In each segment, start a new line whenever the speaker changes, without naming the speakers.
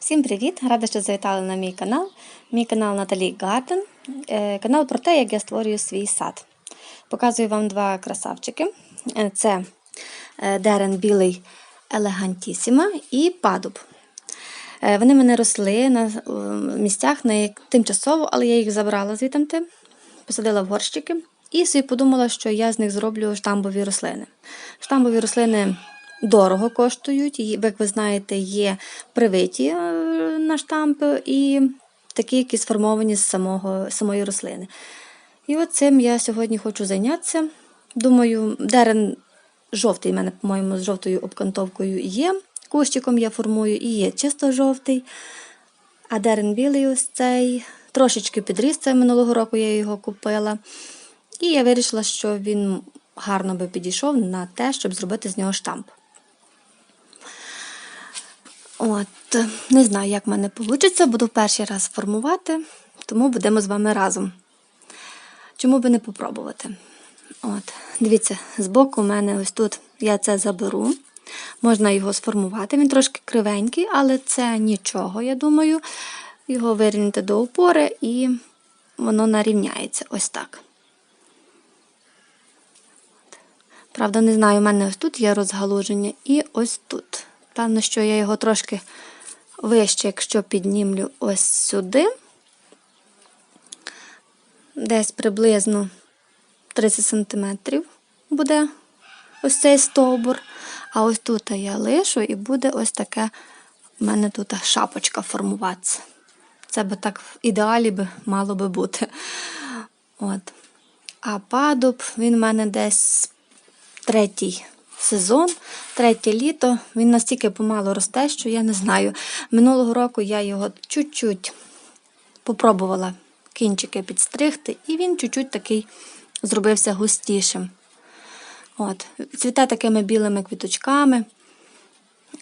Всім привіт! Рада, що завітали на мій канал. Мій канал Наталі Гарден. Е, Канал про те, як я створюю свій сад. Показую вам два красавчики. Е, Це е, дерен білий елегантісіма і падуб. Вони мене росли на місцях на як- тимчасово, але я їх забрала звідти, посадила в горщики і собі подумала, що я з них зроблю штамбові рослини. Штамбові рослини дорого коштують. Як ви знаєте, є привиті е, на штампи і такі, які сформовані з самого, самої рослини. І от цим я сьогодні хочу зайнятися. Думаю, дерен жовтий в мене, по-моєму, з жовтою обкантовкою є. Кущиком я формую і є чисто жовтий. А дерен білий ось цей. Трошечки підріс це минулого року я його купила. І я вирішила, що він гарно би підійшов на те, щоб зробити з нього штамп. От, не знаю, як в мене вийде, буду перший раз формувати, тому будемо з вами разом. Чому би не попробувати? От, дивіться, збоку у мене ось тут я це заберу. Можна його сформувати. Він трошки кривенький, але це нічого, я думаю. Його вирівняти до опори і воно нарівняється ось так. Правда, не знаю, у мене ось тут є розгалуження і ось тут. Певно, що я його трошки вище, якщо піднімлю ось сюди, десь приблизно 30 см буде ось цей стовбур. А ось тут я лишу і буде ось таке в мене тут шапочка формуватися. Це би так в ідеалі би мало би бути. От. А падуб, він в мене десь третій сезон, третє літо. Він настільки помало росте, що я не знаю. Минулого року я його чуть-чуть попробувала кінчики підстригти, і він чуть-чуть такий зробився густішим. От. Цвіте такими білими квіточками,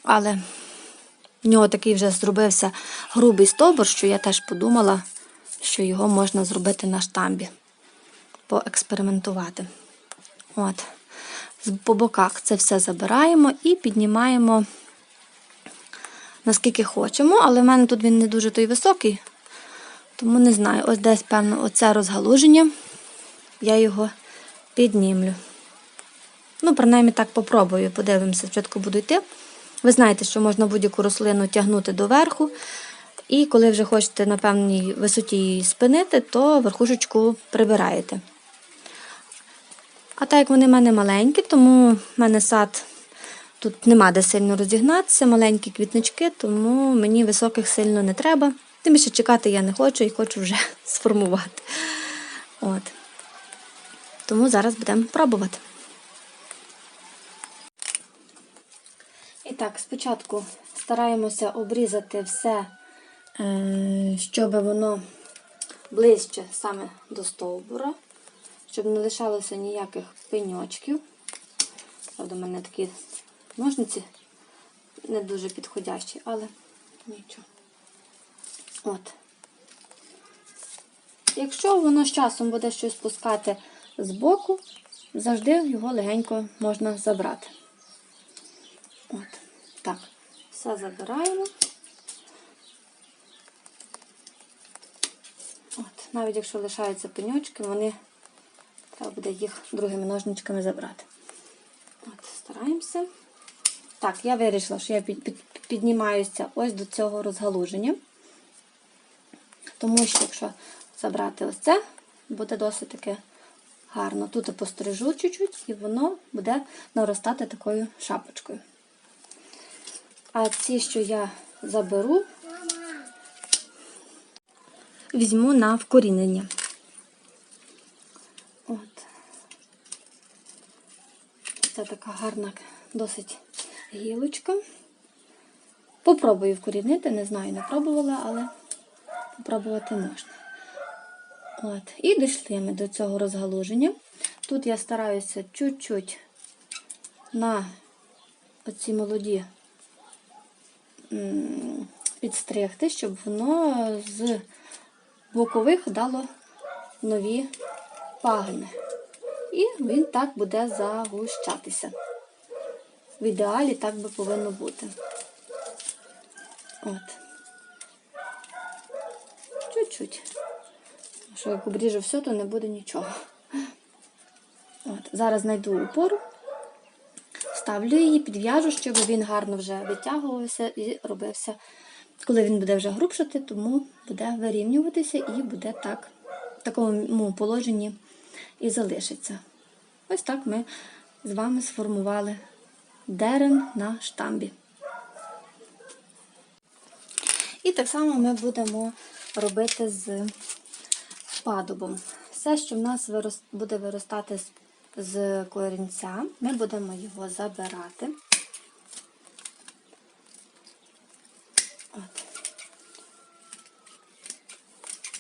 але в нього такий вже зробився грубий стовбур, що я теж подумала, що його можна зробити на штамбі, поекспериментувати. От. По боках це все забираємо і піднімаємо наскільки хочемо, але в мене тут він не дуже той високий, тому не знаю, ось десь, певно, оце розгалуження, я його піднімлю. Ну, принаймні так попробую, подивимося, спочатку буду йти. Ви знаєте, що можна будь-яку рослину тягнути доверху. І коли вже хочете на певній висоті її спинити, то верхушечку прибираєте. А так як вони в мене маленькі, тому в мене сад тут нема де сильно розігнатися, маленькі квітнички, тому мені високих сильно не треба. Тим більше чекати я не хочу і хочу вже сформувати. От. Тому зараз будемо пробувати. І так, спочатку стараємося обрізати все, е, щоб воно ближче саме до стовбура, щоб не лишалося ніяких пеньочків. Правда, в мене такі ножниці не дуже підходящі, але нічого. От. Якщо воно з часом буде щось пускати з боку, завжди його легенько можна забрати. От. Так, все забираємо. От, навіть якщо лишаються пеньочки, вони треба буде їх другими ножничками забрати. От, стараємося. Так, я вирішила, що я під, під, піднімаюся ось до цього розгалуження. Тому що, якщо забрати ось це, буде досить таке гарно. Тут я пострижу чуть-чуть, і воно буде наростати такою шапочкою. А ці, що я заберу, візьму на вкорінення. От. Це така гарна, досить гілочка. Попробую вкорінити, не знаю, не пробувала, але попробувати можна. От. І дійшли ми до цього розгалуження. Тут я стараюся чуть-чуть на оці молоді підстригти, щоб воно з бокових дало нові пагони. І він так буде загущатися. В ідеалі так би повинно бути. От. чуть-чуть. Що як обріжу все, то не буде нічого. От, зараз знайду опору, ставлю її, підв'яжу, щоб він гарно вже витягувався і робився. Коли він буде вже грубшати, тому буде вирівнюватися і буде так, в такому положенні і залишиться. Ось так ми з вами сформували дерен на штамбі. І так само ми будемо робити з падубом. Все, що в нас буде виростати з, корінця, ми будемо його забирати.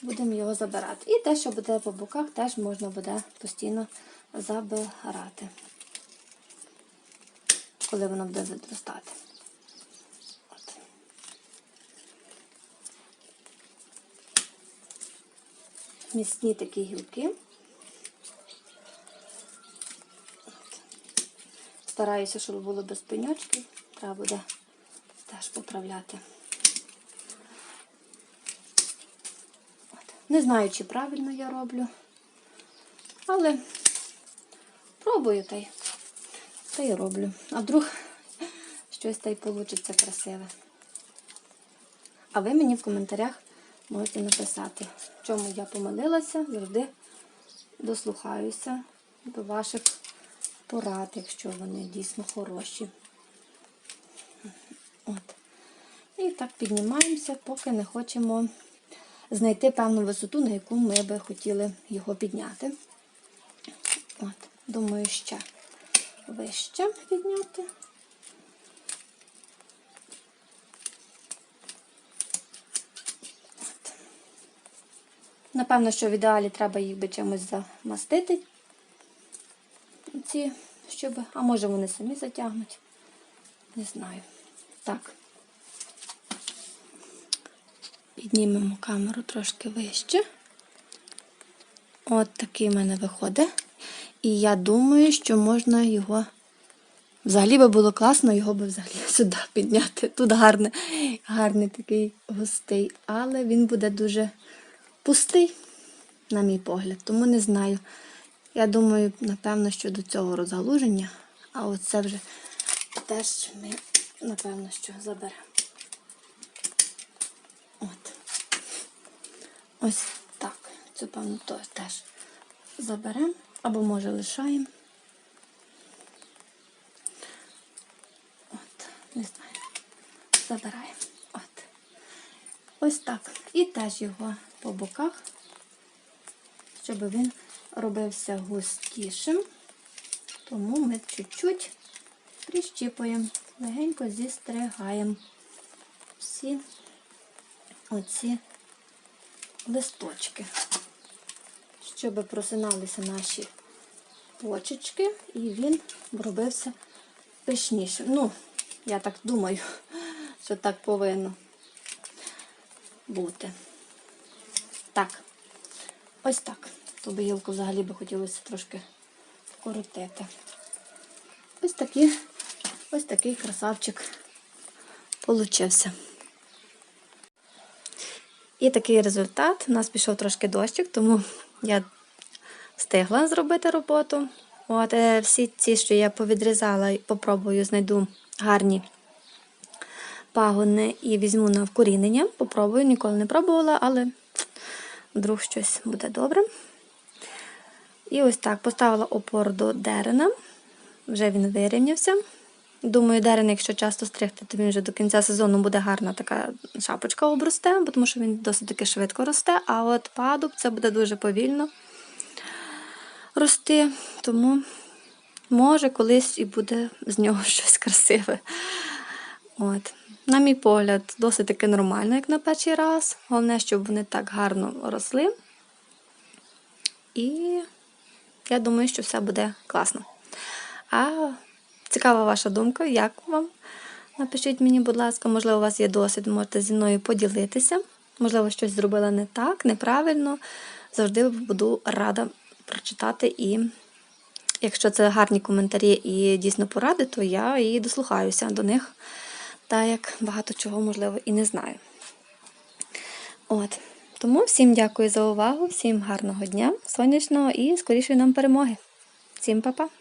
Будемо його забирати. І те, що буде по боках, теж можна буде постійно забирати, коли воно буде відростати. От. Міцні такі гілки. Стараюся, щоб було без пеньочків. Треба буде теж поправляти. Не знаю, чи правильно я роблю, але пробую та й, та й роблю. А вдруг щось та й вийде красиве. А ви мені в коментарях можете написати, в чому я помилилася, завжди дослухаюся до ваших порад, якщо вони дійсно хороші. От. І так піднімаємося, поки не хочемо знайти певну висоту, на яку ми би хотіли його підняти. От, думаю, ще вище підняти. От. Напевно, що в ідеалі треба їх би чимось замастити. Ці, щоб, а може вони самі затягнуть. Не знаю. Так. Піднімемо камеру трошки вище. От такий в мене виходить. І я думаю, що можна його. Взагалі би було класно його би взагалі сюди підняти. Тут гарний, гарний такий густий, але він буде дуже пустий, на мій погляд, тому не знаю. Я думаю, напевно, що до цього розгалуження, а оце вже теж ми, напевно, що заберемо. От. Ось так. Цю певно теж заберемо або може лишаємо. От, не знаю. Забираємо. От. Ось так. І теж його по боках, щоб він робився густішим. Тому ми чуть-чуть прищіпуємо, легенько зістригаємо всі оці листочки, щоб просиналися наші почечки, і він робився пишнішим. Ну, я так думаю, що так повинно бути. Так, ось так. Ту гілку взагалі би хотілося трошки вкоротити. Ось такий, ось такий красавчик получився. І такий результат. У нас пішов трошки дощик, тому я встигла зробити роботу. От е, всі ці, що я повідрізала, попробую, знайду гарні пагони і візьму на вкорінення. Попробую, ніколи не пробувала, але вдруг щось буде добре. І ось так поставила опору до дерена. Вже він вирівнявся. Думаю, дерен, якщо часто стригти, то він вже до кінця сезону буде гарна така шапочка обросте, тому що він досить таки швидко росте. А от падуб це буде дуже повільно рости. Тому може колись і буде з нього щось красиве. От. На мій погляд, досить таки нормально, як на перший раз. Головне, щоб вони так гарно росли. І я думаю, що все буде класно. А цікава ваша думка, як вам? Напишіть мені, будь ласка, можливо, у вас є досвід, можете зі мною поділитися. Можливо, щось зробила не так, неправильно. Завжди буду рада прочитати. І якщо це гарні коментарі і дійсно поради, то я і дослухаюся до них, так як багато чого, можливо, і не знаю. От. Тому всім дякую за увагу, всім гарного дня, сонячного і скорішої нам перемоги. Всім па-па!